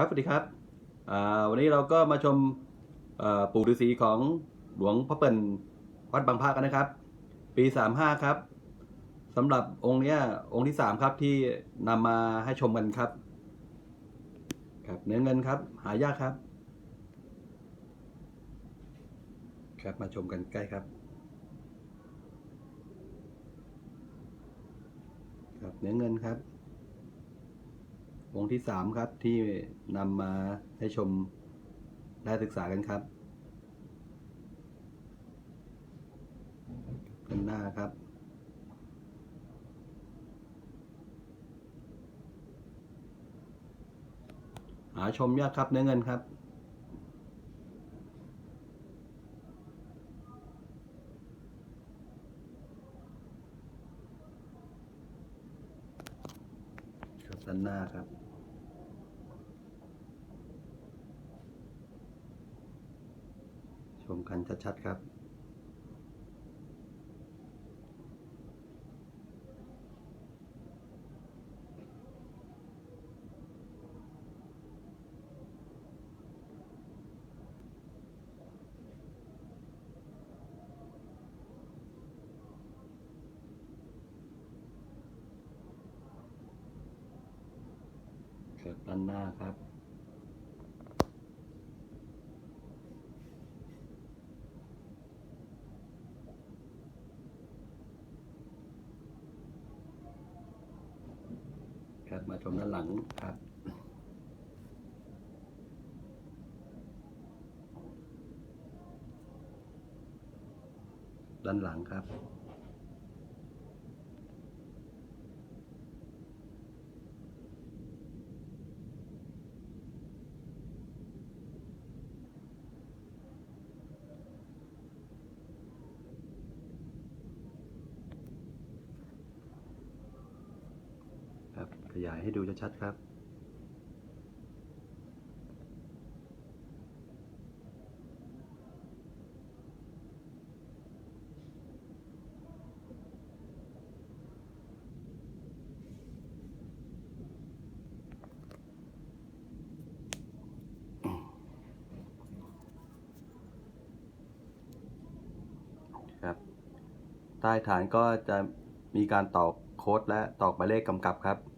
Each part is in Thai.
ครับสวัสดีครับวันนี้เราก็มาชมปู่ฤาษีของหลวงพ่อเปิ่นวัดบางพระกันนะครับ ปี 35 ครับสำหรับองค์เนี้ยองค์ที่ 3 ครับที่นำมาให้ชมกันครับ ครับเนื้อเงินครับ หายากครับ ครับมาชมกันใกล้ครับ ครับเนื้อเงินครับ องค์ที่สามครับที่นำมาให้ชมและศึกษากันครับกันหน้าครับ หาชมยากครับเนื้อเงินครับ ด้านหน้าครับ ชมกันชัดๆครับ ครับด้านหน้าครับ ครับมาชมด้านหลังครับด้านหลังครับ ขยายให้ดูชัดๆครับ ครับ ใต้ฐานก็จะมีการตอกโค้ดและตอกหมายเลขกำกับครับครับ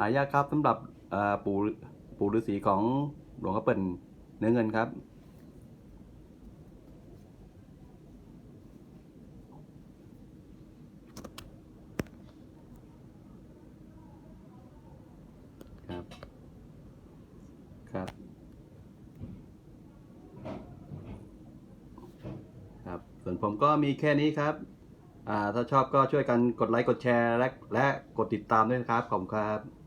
หายากครับสำหรับปู่ปู่ฤาษีของหลวงพ่อเปิ่นเนื้อเงินครับ ครับ ครับ ครับ ส่วนผมก็มีแค่นี้ครับถ้าชอบก็ช่วยกันกดไลค์ กดแชร์ และและกดติดตามด้วยนะครับ ขอบคุณครับ